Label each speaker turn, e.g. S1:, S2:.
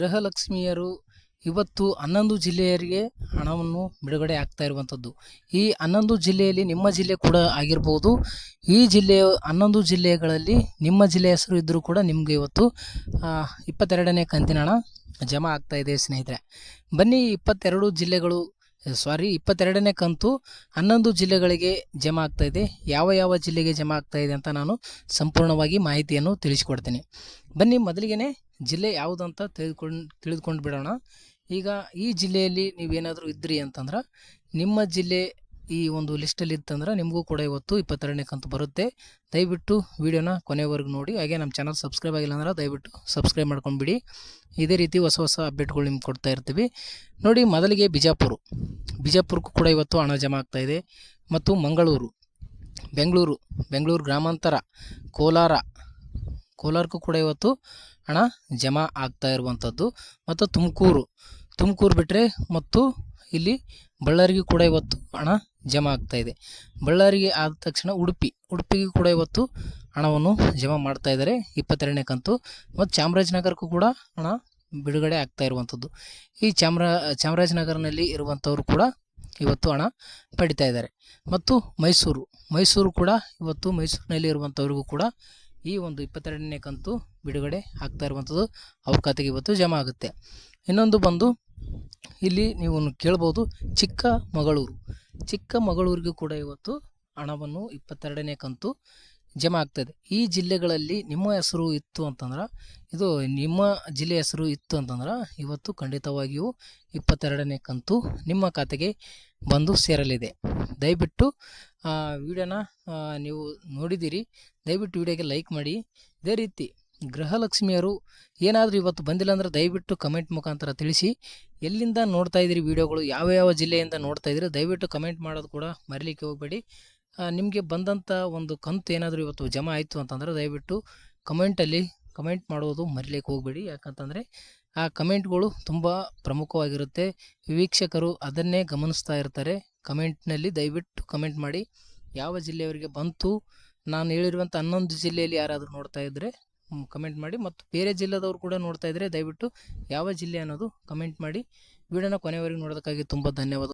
S1: ಗೃಹಲಕ್ಷ್ಮಿಯರು ಇವತ್ತು ಹನ್ನೊಂದು ಜಿಲ್ಲೆಯರಿಗೆ ಹಣವನ್ನು ಬಿಡುಗಡೆ ಆಗ್ತಾ ಇರುವಂಥದ್ದು. ಈ ಹನ್ನೊಂದು ಜಿಲ್ಲೆಯಲ್ಲಿ ನಿಮ್ಮ ಜಿಲ್ಲೆ ಕೂಡ ಆಗಿರ್ಬೋದು. ಈ ಜಿಲ್ಲೆಯ ಹನ್ನೊಂದು ಜಿಲ್ಲೆಗಳಲ್ಲಿ ನಿಮ್ಮ ಜಿಲ್ಲೆ ಹೆಸರು ಇದ್ದರೂ ಕೂಡ ನಿಮಗೆ ಇವತ್ತು ಇಪ್ಪತ್ತೆರಡನೇ ಕಂತಿನ ಹಣ ಜಮಾ ಆಗ್ತಾ ಇದೆ ಸ್ನೇಹಿತರೆ. ಬನ್ನಿ ಇಪ್ಪತ್ತೆರಡು ಜಿಲ್ಲೆಗಳು ಸಾರಿ ಇಪ್ಪತ್ತೆರಡನೇ ಕಂತು ಹನ್ನೊಂದು ಜಿಲ್ಲೆಗಳಿಗೆ ಜಮಾ ಆಗ್ತಾ ಇದೆ. ಯಾವ ಯಾವ ಜಿಲ್ಲೆಗೆ ಜಮಾ ಆಗ್ತಾ ಇದೆ ಅಂತ ನಾನು ಸಂಪೂರ್ಣವಾಗಿ ಮಾಹಿತಿಯನ್ನು ತಿಳಿಸಿಕೊಡ್ತೀನಿ. ಬನ್ನಿ ಮೊದಲಿಗೆ ಜಿಲ್ಲೆ ಯಾವುದಂತ ತಿಳಿದುಕೊಂಡು ತಿಳಿದುಕೊಂಡು ಬಿಡೋಣ. ಈಗ ಈ ಜಿಲ್ಲೆಯಲ್ಲಿ ನೀವೇನಾದರೂ ಇದ್ರಿ ಅಂತಂದ್ರೆ, ನಿಮ್ಮ ಜಿಲ್ಲೆ ಈ ಒಂದು ಲಿಸ್ಟಲ್ಲಿ ಇತ್ತಂದ್ರೆ ನಿಮಗೂ ಕೂಡ ಇವತ್ತು ಇಪ್ಪತ್ತೆರಡನೇ ಕಂತು ಬರುತ್ತೆ. ದಯವಿಟ್ಟು ವೀಡಿಯೋನ ಕೊನೆವರೆಗೂ ನೋಡಿ. ಹಾಗೆ ನಮ್ಮ ಚಾನಲ್ ಸಬ್ಸ್ಕ್ರೈಬ್ ಆಗಿಲ್ಲ ಅಂದ್ರೆ ದಯವಿಟ್ಟು ಸಬ್ಸ್ಕ್ರೈಬ್ ಮಾಡ್ಕೊಂಡ್ಬಿಡಿ. ಇದೇ ರೀತಿ ಹೊಸ ಹೊಸ ಅಪ್ಡೇಟ್ಗಳು ನಿಮ್ಗೆ ಕೊಡ್ತಾ ಇರ್ತೀವಿ. ನೋಡಿ, ಮೊದಲಿಗೆ ಬಿಜಾಪುರ. ಬಿಜಾಪುರಕ್ಕೂ ಕೂಡ ಇವತ್ತು ಹಣ ಜಮಾ ಆಗ್ತಾ ಇದೆ. ಮತ್ತು ಮಂಗಳೂರು, ಬೆಂಗಳೂರು ಬೆಂಗಳೂರು ಗ್ರಾಮಾಂತರ, ಕೋಲಾರ ಕೋಲಾರಕ್ಕೂ ಕೂಡ ಇವತ್ತು ಹಣ ಜಮಾ ಆಗ್ತಾ ಇರುವಂಥದ್ದು. ಮತ್ತು ತುಮಕೂರು ತುಮಕೂರು ಬಿಟ್ಟರೆ ಮತ್ತು ಇಲ್ಲಿ ಬಳ್ಳಾರಿಗೂ ಕೂಡ ಇವತ್ತು ಹಣ ಜಮಾ ಆಗ್ತಾ ಇದೆ. ಬಳ್ಳಾರಿಗೆ ಆದ ತಕ್ಷಣ ಉಡುಪಿ, ಉಡುಪಿಗೆ ಕೂಡ ಇವತ್ತು ಹಣವನ್ನು ಜಮಾ ಮಾಡ್ತಾ ಇದ್ದಾರೆ, ಇಪ್ಪತ್ತೆರಡನೇ ಕಂತು. ಮತ್ತು ಚಾಮರಾಜನಗರಕ್ಕೂ ಕೂಡ ಹಣ ಬಿಡುಗಡೆ ಆಗ್ತಾ ಇರುವಂಥದ್ದು. ಈ ಚಾಮರಾ, ಚಾಮರಾಜನಗರನಲ್ಲಿ ಇರುವಂಥವರು ಕೂಡ ಇವತ್ತು ಹಣ ಪಡಿತಾ ಇದ್ದಾರೆ. ಮತ್ತು ಮೈಸೂರು ಮೈಸೂರು ಕೂಡ, ಇವತ್ತು ಮೈಸೂರಿನಲ್ಲಿ ಇರುವಂಥವ್ರಿಗೂ ಕೂಡ ಈ ಒಂದು ಇಪ್ಪತ್ತೆರಡನೇ ಕಂತು ಬಿಡುಗಡೆ ಆಗ್ತಾ ಇರುವಂಥದ್ದು ಅವ್ರ ಖಾತೆಗೆ ಇವತ್ತು ಜಮಾ ಆಗುತ್ತೆ. ಇನ್ನೊಂದು ಬಂದು ಇಲ್ಲಿ ನೀವು ಕೇಳ್ಬೋದು ಚಿಕ್ಕಮಗಳೂರು. ಚಿಕ್ಕಮಗಳೂರಿಗೂ ಕೂಡ ಇವತ್ತು ಹಣವನ್ನು ಇಪ್ಪತ್ತೆರಡನೇ ಕಂತು ಜಮಾ ಆಗ್ತದೆ ಈ ಜಿಲ್ಲೆಗಳಲ್ಲಿ ನಿಮ್ಮ ಹೆಸರು ಇತ್ತು ಅಂತಂದ್ರೆ, ಇದು ನಿಮ್ಮ ಜಿಲ್ಲೆ ಹೆಸರು ಇತ್ತು ಅಂತಂದ್ರೆ, ಇವತ್ತು ಖಂಡಿತವಾಗಿಯೂ ಇಪ್ಪತ್ತೆರಡನೇ ಕಂತು ನಿಮ್ಮ ಖಾತೆಗೆ ಬಂದು ಸೇರಲಿದೆ. ದಯವಿಟ್ಟು ವಿಡಿಯೋನ ನೀವು ನೋಡಿದ್ದೀರಿ. ದಯವಿಟ್ಟು ವಿಡಿಯೋಗೆ ಲೈಕ್ ಮಾಡಿ. ಇದೇ ರೀತಿ ಗೃಹಲಕ್ಷ್ಮಿಯರು ಏನಾದರೂ ಇವತ್ತು ಬಂದಿಲ್ಲ ಅಂದರೆ ದಯವಿಟ್ಟು ಕಮೆಂಟ್ ಮುಖಾಂತರ ತಿಳಿಸಿ. ಎಲ್ಲಿಂದ ನೋಡ್ತಾ ಇದ್ದೀರಿ ವಿಡಿಯೋಗಳು? ಯಾವ ಯಾವ ಜಿಲ್ಲೆಯಿಂದ ನೋಡ್ತಾ ಇದ್ದೀರಿ? ದಯವಿಟ್ಟು ಕಮೆಂಟ್ ಮಾಡೋದು ಕೂಡ ಮರಿಲಿಕ್ಕೆ ಹೋಗಬೇಡಿ. ನಿಮಗೆ ಬಂದಂಥ ಒಂದು ಕಂತು ಏನಾದರೂ ಇವತ್ತು ಜಮಾ ಆಯಿತು ಅಂತಂದರೆ ದಯವಿಟ್ಟು ಕಮೆಂಟಲ್ಲಿ ಕಮೆಂಟ್ ಮಾಡೋದು ಮರಿಲಿಕ್ಕೆ ಹೋಗಬೇಡಿ. ಯಾಕಂತಂದರೆ ಆ ಕಮೆಂಟ್ಗಳು ತುಂಬ ಪ್ರಮುಖವಾಗಿರುತ್ತೆ. ವೀಕ್ಷಕರು ಅದನ್ನೇ ಗಮನಿಸ್ತಾ ಇರ್ತಾರೆ. ಕಮೆಂಟ್ನಲ್ಲಿ ದಯವಿಟ್ಟು ಕಮೆಂಟ್ ಮಾಡಿ. ಯಾವ ಜಿಲ್ಲೆಯವರಿಗೆ ಬಂತು, ನಾನು ಹೇಳಿರುವಂಥ ಹನ್ನೊಂದು ಜಿಲ್ಲೆಯಲ್ಲಿ ಯಾರಾದರೂ ನೋಡ್ತಾ ಇದ್ದರೆ ಕಮೆಂಟ್ ಮಾಡಿ. ಮತ್ತು ಬೇರೆ ಜಿಲ್ಲೆದವರು ಕೂಡ ನೋಡ್ತಾ ಇದ್ದರೆ ದಯವಿಟ್ಟು ಯಾವ ಜಿಲ್ಲೆ ಅನ್ನೋದು ಕಮೆಂಟ್ ಮಾಡಿ. ವಿಡಿಯೋನ ಕೊನೆವರೆಗೂ ನೋಡೋದಕ್ಕಾಗಿ ತುಂಬ ಧನ್ಯವಾದ.